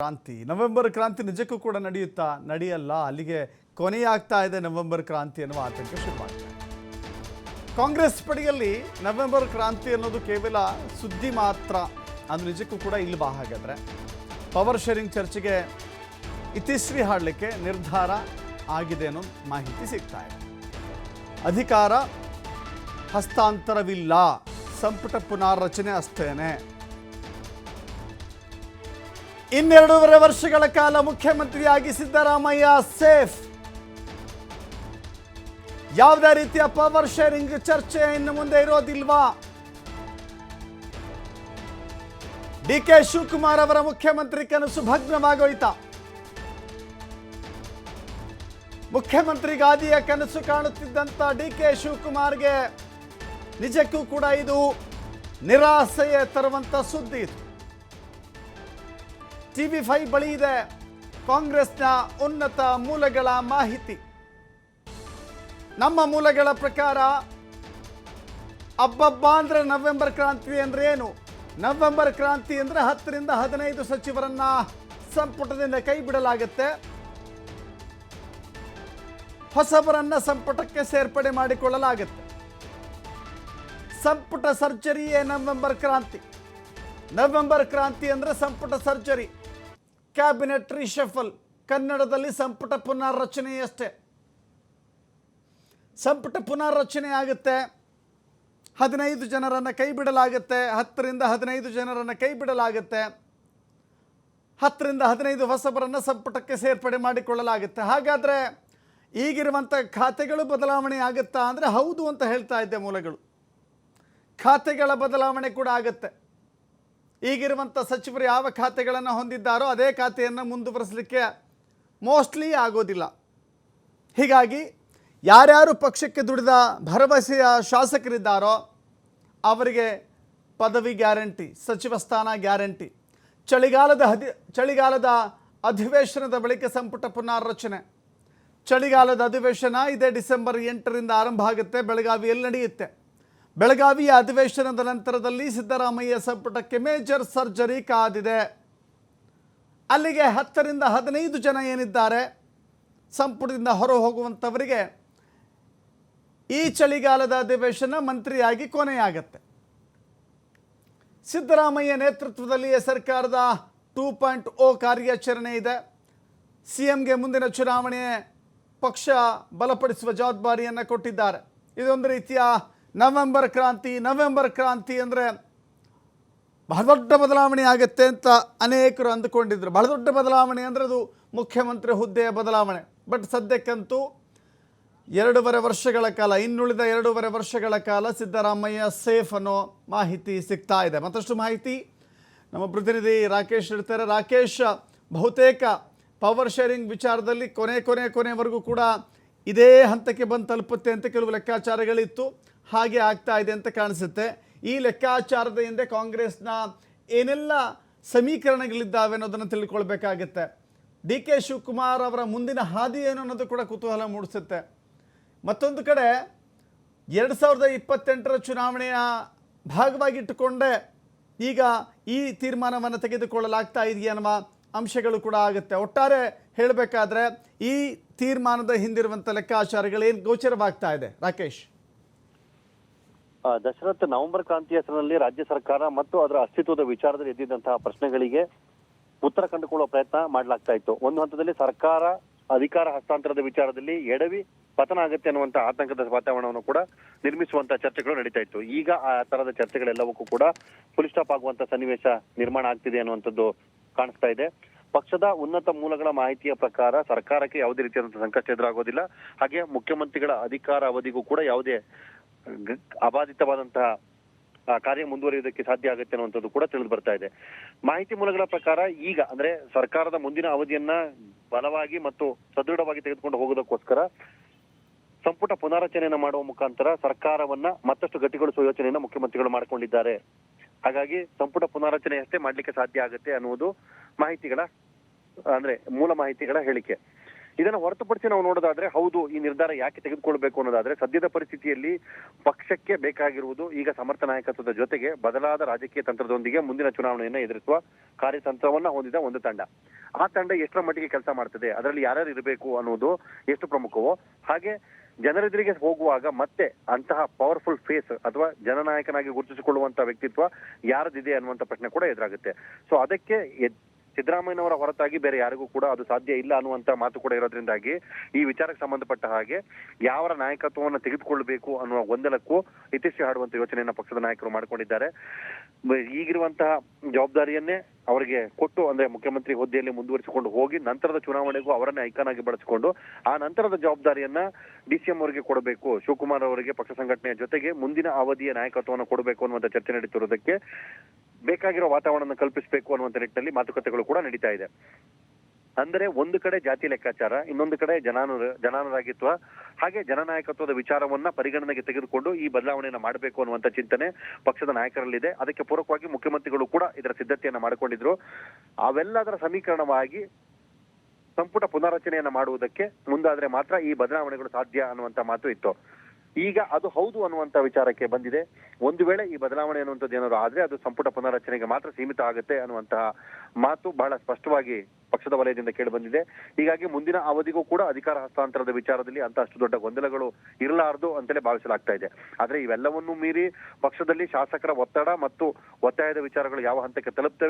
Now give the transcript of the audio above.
ಕ್ರಾಂತಿ. ನವೆಂಬರ್ ಕ್ರಾಂತಿ ನಿಜಕ್ಕೂ ಕೂಡ ನಡೆಯುತ್ತಾ? ನಡೆಯಲ್ಲ. ಅಲ್ಲಿಗೆ ಕೊನೆಯಾಗ್ತಾ ಇದೆ ನವೆಂಬರ್ ಕ್ರಾಂತಿ ಎನ್ನುವ ಆತಂಕ ಶುರುವಾಗಿದೆ ಕಾಂಗ್ರೆಸ್ ಪಡೆಯಲ್ಲಿ ನವೆಂಬರ್ ಕ್ರಾಂತಿ ಅನ್ನೋದು ಕೇವಲ ಸುದ್ದಿ ಮಾತ್ರ. ಅದು ನಿಜಕ್ಕೂ ಕೂಡ ಇಲ್ವಾ ಹಾಗಾದರೆ? ಪವರ್ ಶೇರಿಂಗ್ ಚರ್ಚೆಗೆ ಇತಿಶ್ರೀ ಹಾಡಲಿಕ್ಕೆ ನಿರ್ಧಾರ ಆಗಿದೆ ಅನ್ನೋ ಮಾಹಿತಿ ಸಿಗ್ತಾ ಇದೆ. ಅಧಿಕಾರ ಹಸ್ತಾಂತರವಿಲ್ಲ. ಸಂಪುಟ ಪುನಾರಚನೆ ಅಷ್ಟೇನೆ. ಇನ್ನೆರಡೂವರೆ ವರ್ಷಗಳ ಕಾಲ ಮುಖ್ಯಮಂತ್ರಿಯಾಗಿ ಸಿದ್ದರಾಮಯ್ಯ ಸೇಫ್. ಯಾವುದೇ ರೀತಿಯ ಪವರ್ ಶೇರಿಂಗ್ ಚರ್ಚೆ ಇನ್ನು ಮುಂದೆ ಇರೋದಿಲ್ವಾ? ಡಿ ಕೆ ಶಿವಕುಮಾರ್ ಅವರ ಮುಖ್ಯಮಂತ್ರಿ ಕನಸು ಭಗ್ನವಾಗೋಯ್ತಾ. ಮುಖ್ಯಮಂತ್ರಿ ಗಾದಿಯ ಕನಸು ಕಾಣುತ್ತಿದ್ದಂತ ಡಿ ಕೆ ಶಿವಕುಮಾರ್ಗೆ ನಿಜಕ್ಕೂ ಕೂಡ ಇದು ನಿರಾಸೆಯ ತರುವಂತ ಸುದ್ದಿ ಇದು. ಟಿವಿ ಫೈವ್ ಬಳಿ ಇದೆ. ಕಾಂಗ್ರೆಸ್ನ ಉನ್ನತ ಮೂಲಗಳ ಮಾಹಿತಿ. ನಮ್ಮ ಮೂಲಗಳ ಪ್ರಕಾರ ಅಬ್ಬಬ್ಬ ಅಂದರೆ ನವೆಂಬರ್ ಕ್ರಾಂತಿ ಅಂದ್ರೆ ಏನು? ನವೆಂಬರ್ ಕ್ರಾಂತಿ ಅಂದ್ರೆ ಹತ್ತರಿಂದ ಹದಿನೈದು ಸಚಿವರನ್ನ ಸಂಪುಟದಿಂದ ಕೈ ಬಿಡಲಾಗುತ್ತೆ. ಹೊಸಬರನ್ನ ಸಂಪುಟಕ್ಕೆ ಸೇರ್ಪಡೆ ಮಾಡಿಕೊಳ್ಳಲಾಗುತ್ತೆ. ಸಂಪುಟ ಸರ್ಜರಿಯೇ ನವೆಂಬರ್ ಕ್ರಾಂತಿ. ನವೆಂಬರ್ ಕ್ರಾಂತಿ ಅಂದ್ರೆ ಸಂಪುಟ ಸರ್ಜರಿ. ಕ್ಯಾಬಿನೆಟ್ ರಿಶಫಲ್ ಕನ್ನಡದಲ್ಲಿ ಸಂಪುಟ ಪುನರ್ರಚನೆಯಷ್ಟೇ ಸಂಪುಟ ಪುನರ್ರಚನೆ ಆಗುತ್ತೆ. ಹದಿನೈದು ಜನರನ್ನು ಕೈ ಬಿಡಲಾಗುತ್ತೆ ಹತ್ತರಿಂದ ಹದಿನೈದು ಜನರನ್ನು ಕೈ ಬಿಡಲಾಗುತ್ತೆ ಹತ್ತರಿಂದ ಹದಿನೈದು ಹೊಸಬರನ್ನು ಸಂಪುಟಕ್ಕೆ ಸೇರ್ಪಡೆ ಮಾಡಿಕೊಳ್ಳಲಾಗುತ್ತೆ. ಹಾಗಾದರೆ ಈಗಿರುವಂಥ ಖಾತೆಗಳು ಬದಲಾವಣೆ ಆಗುತ್ತಾ ಅಂದರೆ ಹೌದು ಅಂತ ಹೇಳ್ತಾ ಇದ್ದೆ ಮೂಲಗಳು. ಖಾತೆಗಳ ಬದಲಾವಣೆ ಕೂಡ ಆಗುತ್ತೆ. ಈಗಿರುವಂಥ ಸಚಿವರು ಯಾವ ಖಾತೆಗಳನ್ನು ಹೊಂದಿದ್ದಾರೋ ಅದೇ ಖಾತೆಯನ್ನು ಮುಂದುವರಿಸಲಿಕ್ಕೆ ಮೋಸ್ಟ್ಲಿ ಆಗೋದಿಲ್ಲ. ಹೀಗಾಗಿ ಯಾರ್ಯಾರು ಪಕ್ಷಕ್ಕೆ ದುಡಿದ ಭರವಸೆಯ ಶಾಸಕರಿದ್ದಾರೋ ಅವರಿಗೆ ಪದವಿ ಗ್ಯಾರಂಟಿ, ಸಚಿವ ಸ್ಥಾನ ಗ್ಯಾರಂಟಿ, ಚಳಿಗಾಲದ ಅಧಿ ಚಳಿಗಾಲದ ಅಧಿವೇಶನದ ಬಳಿಕ ಸಂಪುಟ ಪುನರ್ರಚನೆ ಚಳಿಗಾಲದ ಅಧಿವೇಶನ ಇದೇ ಡಿಸೆಂಬರ್ ಎಂಟರಿಂದ ಆರಂಭ ಆಗುತ್ತೆ, ಬೆಳಗಾವಿಯಲ್ಲಿ ನಡೆಯುತ್ತೆ. ಬೆಳಗಾವಿಯ ಅಧಿವೇಶನದ ನಂತರದಲ್ಲಿ ಸಿದ್ದರಾಮಯ್ಯ ಸಂಪುಟಕ್ಕೆ ಮೇಜರ್ ಸರ್ಜರಿ ಕಾದಿದೆ. ಅಲ್ಲಿಗೆ ಹತ್ತರಿಂದ ಹದಿನೈದು ಜನ ಏನಿದ್ದಾರೆ? ಸಂಪುಟದಿಂದ ಹೊರ ಹೋಗುವಂಥವರಿಗೆ ಈ ಚಳಿಗಾಲದ ಅಧಿವೇಶನ ಮಂತ್ರಿಯಾಗಿ ಕೊನೆಯಾಗತ್ತೆ. ಸಿದ್ದರಾಮಯ್ಯ ನೇತೃತ್ವದಲ್ಲಿ ಸರ್ಕಾರದ ಟೂ ಪಾಯಿಂಟ್ ಓ ಕಾರ್ಯಾಚರಣೆ ಇದೆ. ಸಿ ಎಂಗೆ ಮುಂದಿನ ಚುನಾವಣೆ ಪಕ್ಷ ಬಲಪಡಿಸುವ ಜವಾಬ್ದಾರಿಯನ್ನು ಕೊಟ್ಟಿದ್ದಾರೆ. ಇದೊಂದು ರೀತಿಯ ನವೆಂಬರ್ ಕ್ರಾಂತಿ ನವೆಂಬರ್ ಕ್ರಾಂತಿ ಅಂದರೆ ಬಹಳ ದೊಡ್ಡ ಬದಲಾವಣೆ ಆಗುತ್ತೆ ಅಂತ ಅನೇಕರು ಅಂದುಕೊಂಡಿದ್ದರು ಬಹಳ ದೊಡ್ಡ ಬದಲಾವಣೆ ಅಂದರೆ ಅದು ಮುಖ್ಯಮಂತ್ರಿ ಹುದ್ದೆಯ ಬದಲಾವಣೆ. ಬಟ್ ಸದ್ಯಕ್ಕಂತೂ ಎರಡೂವರೆ ವರ್ಷಗಳ ಕಾಲ, ಇನ್ನುಳಿದ ಎರಡೂವರೆ ವರ್ಷಗಳ ಕಾಲ ಸಿದ್ದರಾಮಯ್ಯ ಸೇಫ್ ಅನ್ನೋ ಮಾಹಿತಿ ಸಿಗ್ತಾ ಇದೆ. ಮತ್ತಷ್ಟು ಮಾಹಿತಿ ನಮ್ಮ ಪ್ರತಿನಿಧಿ ರಾಕೇಶ್ ಹೇಳ್ತಾರೆ. ರಾಕೇಶ್, ಬಹುತೇಕ ಪವರ್ ಶೇರಿಂಗ್ ವಿಚಾರದಲ್ಲಿ ಕೊನೆ ಕೊನೆ ಕೊನೆವರೆಗೂ ಕೂಡ ಇದೇ ಹಂತಕ್ಕೆ ಬಂದು ತಲುಪುತ್ತೆ ಅಂತ ಕೆಲವು ಲೆಕ್ಕಾಚಾರಗಳಿತ್ತು. ಹಾಗೆ ಆಗ್ತಾ ಇದೆ ಅಂತ ಕಾಣಿಸುತ್ತೆ. ಈ ಲೆಕ್ಕಾಚಾರದ ಹಿಂದೆ ಕಾಂಗ್ರೆಸ್ನ ಏನೆಲ್ಲ ಸಮೀಕರಣಗಳಿದ್ದಾವೆ ಅನ್ನೋದನ್ನು ತಿಳ್ಕೊಳ್ಬೇಕಾಗತ್ತೆ. ಡಿ ಕೆ ಶಿವಕುಮಾರ್ ಅವರ ಮುಂದಿನ ಹಾದಿ ಏನು ಅನ್ನೋದು ಕೂಡ ಕುತೂಹಲ ಮೂಡಿಸುತ್ತೆ. ಮತ್ತೊಂದು ಕಡೆ ಎರಡು ಸಾವಿರದ ಇಪ್ಪತ್ತೆಂಟರ ಚುನಾವಣೆಯ ಭಾಗವಾಗಿಟ್ಟುಕೊಂಡೇ ಈಗ ಈ ತೀರ್ಮಾನವನ್ನು ತೆಗೆದುಕೊಳ್ಳಲಾಗ್ತಾ ಇದೆಯಾ ಅನ್ನುವ ಅಂಶಗಳು ಕೂಡ ಆಗುತ್ತೆ. ಒಟ್ಟಾರೆ ಹೇಳಬೇಕಾದ್ರೆ ಈ ತೀರ್ಮಾನದ ಹಿಂದಿರುವಂಥ ಏನು ಗೋಚರವಾಗ್ತಾ ಇದೆ. ರಾಕೇಶ್. ದಶರಥ್ ನವೆಂಬರ್ ಕ್ರಾಂತಿ ಹೆಸರಿನಲ್ಲಿ ರಾಜ್ಯ ಸರ್ಕಾರ ಮತ್ತು ಅದರ ಅಸ್ತಿತ್ವದ ವಿಚಾರದಲ್ಲಿ ಎದ್ದಿದ್ದಂತಹ ಪ್ರಶ್ನೆಗಳಿಗೆ ಉತ್ತರ ಕಂಡುಕೊಳ್ಳುವ ಪ್ರಯತ್ನ ಮಾಡಲಾಗ್ತಾ ಇತ್ತು. ಒಂದು ಹಂತದಲ್ಲಿ ಸರ್ಕಾರ ಅಧಿಕಾರ ಹಸ್ತಾಂತರದ ವಿಚಾರದಲ್ಲಿ ಎಡವಿ ಪತನ ಆಗುತ್ತೆ ಅನ್ನುವಂತ ಆತಂಕದ ವಾತಾವರಣವನ್ನು ಕೂಡ ನಿರ್ಮಿಸುವಂತ ಚರ್ಚೆಗಳು ನಡೀತಾ ಇತ್ತು. ಈಗ ಆ ತರದ ಚರ್ಚೆಗಳೆಲ್ಲವಕ್ಕೂ ಕೂಡ ಫುಲ್ ಸ್ಟಾಪ್ ಆಗುವಂತ ಸನ್ನಿವೇಶ ನಿರ್ಮಾಣ ಆಗ್ತಿದೆ ಅನ್ನುವಂಥದ್ದು ಕಾಣಿಸ್ತಾ ಇದೆ. ಪಕ್ಷದ ಉನ್ನತ ಮೂಲಗಳ ಮಾಹಿತಿಯ ಪ್ರಕಾರ ಸರ್ಕಾರಕ್ಕೆ ಯಾವುದೇ ರೀತಿಯಾದಂತಹ ಸಂಕಷ್ಟ ಎದುರಾಗೋದಿಲ್ಲ. ಹಾಗೆ ಮುಖ್ಯಮಂತ್ರಿಗಳ ಅಧಿಕಾರ ಅವಧಿಗೂ ಕೂಡ ಯಾವುದೇ ಅಬಾಧಿತವಾದಂತಹ ಕಾರ್ಯ ಮುಂದುವರಿಯುವುದಕ್ಕೆ ಸಾಧ್ಯ ಆಗುತ್ತೆ ಅನ್ನುವಂಥದ್ದು ಕೂಡ ತಿಳಿದು ಬರ್ತಾ ಇದೆ. ಮಾಹಿತಿ ಮೂಲಗಳ ಪ್ರಕಾರ ಈಗ, ಅಂದ್ರೆ ಸರ್ಕಾರದ ಮುಂದಿನ ಅವಧಿಯನ್ನ ಬಲವಾಗಿ ಮತ್ತು ಸದೃಢವಾಗಿ ತೆಗೆದುಕೊಂಡು ಹೋಗೋದಕ್ಕೋಸ್ಕರ ಸಂಪುಟ ಪುನಾರಚನೆಯನ್ನ ಮಾಡುವ ಮುಖಾಂತರ ಸರ್ಕಾರವನ್ನ ಮತ್ತಷ್ಟು ಗಟ್ಟಿಗೊಳಿಸುವ ಯೋಚನೆಯನ್ನ ಮುಖ್ಯಮಂತ್ರಿಗಳು ಮಾಡಿಕೊಂಡಿದ್ದಾರೆ. ಹಾಗಾಗಿ ಸಂಪುಟ ಪುನಾರಚನೆಯಷ್ಟೇ ಮಾಡ್ಲಿಕ್ಕೆ ಸಾಧ್ಯ ಆಗುತ್ತೆ ಅನ್ನುವುದು ಮಾಹಿತಿಗಳ, ಅಂದ್ರೆ ಮೂಲ ಮಾಹಿತಿಗಳ ಹೇಳಿಕೆ. ಇದನ್ನ ಹೊರತುಪಡಿಸಿ ನಾವು ನೋಡೋದಾದ್ರೆ ಹೌದು, ಈ ನಿರ್ಧಾರ ಯಾಕೆ ತೆಗೆದುಕೊಳ್ಬೇಕು ಅನ್ನೋದಾದ್ರೆ ಸದ್ಯದ ಪರಿಸ್ಥಿತಿಯಲ್ಲಿ ಪಕ್ಷಕ್ಕೆ ಬೇಕಾಗಿರುವುದು ಈಗ ಸಮರ್ಥ ನಾಯಕತ್ವದ ಜೊತೆಗೆ ಬದಲಾದ ರಾಜಕೀಯ ತಂತ್ರದೊಂದಿಗೆ ಮುಂದಿನ ಚುನಾವಣೆಯನ್ನ ಎದುರಿಸುವ ಕಾರ್ಯತಂತ್ರವನ್ನ ಹೊಂದಿದ ಒಂದು ತಂಡ. ಆ ತಂಡ ಎಷ್ಟರ ಮಟ್ಟಿಗೆ ಕೆಲಸ ಮಾಡ್ತದೆ, ಅದರಲ್ಲಿ ಯಾರ್ಯಾರು ಇರಬೇಕು ಅನ್ನೋದು ಎಷ್ಟು ಪ್ರಮುಖವೋ, ಹಾಗೆ ಜನರೆದುರಿಗೆ ಹೋಗುವಾಗ ಮತ್ತೆ ಅಂತಹ ಪವರ್ಫುಲ್ ಫೇಸ್ ಅಥವಾ ಜನನಾಯಕನಾಗಿ ಗುರುತಿಸಿಕೊಳ್ಳುವಂತಹ ವ್ಯಕ್ತಿತ್ವ ಯಾರದಿದೆ ಅನ್ನುವಂತ ಪ್ರಶ್ನೆ ಕೂಡ ಎದುರಾಗುತ್ತೆ. ಸೊ ಅದಕ್ಕೆ ಸಿದ್ದರಾಮಯ್ಯನವರ ಹೊರತಾಗಿ ಬೇರೆ ಯಾರಿಗೂ ಕೂಡ ಅದು ಸಾಧ್ಯ ಇಲ್ಲ ಅನ್ನುವಂತ ಮಾತು ಕೂಡ ಇರೋದ್ರಿಂದಾಗಿ ಈ ವಿಚಾರಕ್ಕೆ ಸಂಬಂಧಪಟ್ಟ ಹಾಗೆ ಯಾವರ ನಾಯಕತ್ವವನ್ನು ತೆಗೆದುಕೊಳ್ಳಬೇಕು ಅನ್ನುವ ಗೊಂದಲಕ್ಕೂ ಇತಿಶ್ರೀ ಹಾಡುವಂತ ಯೋಚನೆಯನ್ನ ಪಕ್ಷದ ನಾಯಕರು ಮಾಡಿಕೊಂಡಿದ್ದಾರೆ. ಈಗಿರುವಂತಹ ಜವಾಬ್ದಾರಿಯನ್ನೇ ಅವರಿಗೆ ಕೊಟ್ಟು ಅಂದ್ರೆ ಮುಖ್ಯಮಂತ್ರಿ ಹುದ್ದೆಯಲ್ಲಿ ಮುಂದುವರಿಸಿಕೊಂಡು ಹೋಗಿ ನಂತರದ ಚುನಾವಣೆಗೂ ಅವರನ್ನೇ ಐಕಾನ್ ಆಗಿ ಬಳಸಿಕೊಂಡು ಆ ನಂತರದ ಜವಾಬ್ದಾರಿಯನ್ನ ಡಿಸಿಎಂ ಅವರಿಗೆ ಕೊಡಬೇಕು, ಶಿವಕುಮಾರ್ ಅವರಿಗೆ ಪಕ್ಷ ಸಂಘಟನೆಯ ಜೊತೆಗೆ ಮುಂದಿನ ಅವಧಿಯ ನಾಯಕತ್ವವನ್ನು ಕೊಡಬೇಕು ಅನ್ನುವಂತ ಚರ್ಚೆ ನಡೀತಿರೋದಕ್ಕೆ ಬೇಕಾಗಿರೋ ವಾತಾವರಣ ಕಲ್ಪಿಸಬೇಕು ಅನ್ನುವಂತ ನಿಟ್ಟಿನಲ್ಲಿ ಮಾತುಕತೆಗಳು ಕೂಡ ನಡೀತಾ ಇದೆ. ಅಂದರೆ ಒಂದು ಕಡೆ ಜಾತಿ ಲೆಕ್ಕಾಚಾರ, ಇನ್ನೊಂದು ಕಡೆ ಜನಾನು ಜನಾನುರಾಗಿತ್ವ, ಹಾಗೆ ಜನನಾಯಕತ್ವದ ವಿಚಾರವನ್ನ ಪರಿಗಣನೆಗೆ ತೆಗೆದುಕೊಂಡು ಈ ಬದಲಾವಣೆಯನ್ನು ಮಾಡಬೇಕು ಅನ್ನುವಂತ ಚಿಂತನೆ ಪಕ್ಷದ ನಾಯಕರಲ್ಲಿದೆ. ಅದಕ್ಕೆ ಪೂರಕವಾಗಿ ಮುಖ್ಯಮಂತ್ರಿಗಳು ಕೂಡ ಇದರ ಸಿದ್ಧತೆಯನ್ನ ಮಾಡಿಕೊಂಡಿದ್ರು. ಅವೆಲ್ಲದರ ಸಮೀಕರಣವಾಗಿ ಸಂಪುಟ ಪುನಾರಚನೆಯನ್ನು ಮಾಡುವುದಕ್ಕೆ ಮುಂದಾದ್ರೆ ಮಾತ್ರ ಈ ಬದಲಾವಣೆಗಳು ಸಾಧ್ಯ ಅನ್ನುವಂತ ಮಾತು ಇತ್ತು. ಈಗ ಅದು ಹೌದು ಅನ್ನುವಂತ ವಿಚಾರಕ್ಕೆ ಬಂದಿದೆ. ಒಂದು ವೇಳೆ ಈ ಬದಲಾವಣೆ ಅನ್ನುವಂಥದ್ದು ಏನಾದ್ರು ಆದ್ರೆ ಅದು ಸಂಪುಟ ಪುನರಚನೆಗೆ ಮಾತ್ರ ಸೀಮಿತ ಆಗುತ್ತೆ ಅನ್ನುವಂತಹ ಮಾತು ಬಹಳ ಸ್ಪಷ್ಟವಾಗಿ ಪಕ್ಷದ ವಲಯದಿಂದ ಕೇಳಿ ಬಂದಿದೆ. ಹೀಗಾಗಿ ಮುಂದಿನ ಅವಧಿಗೂ ಕೂಡ ಅಧಿಕಾರ ಹಸ್ತಾಂತರದ ವಿಚಾರದಲ್ಲಿ ಅಂತ ಅಷ್ಟು ದೊಡ್ಡ ಗೊಂದಲಗಳು ಇರಲಾರದು ಅಂತಲೇ ಭಾವಿಸಲಾಗ್ತಾ ಇದೆ. ಆದ್ರೆ ಇವೆಲ್ಲವನ್ನೂ ಮೀರಿ ಪಕ್ಷದಲ್ಲಿ ಶಾಸಕರ ಒತ್ತಡ ಮತ್ತು ಒತ್ತಾಯದ ವಿಚಾರಗಳು ಯಾವ ಹಂತಕ್ಕೆ ತಲುಪ್ತವೆ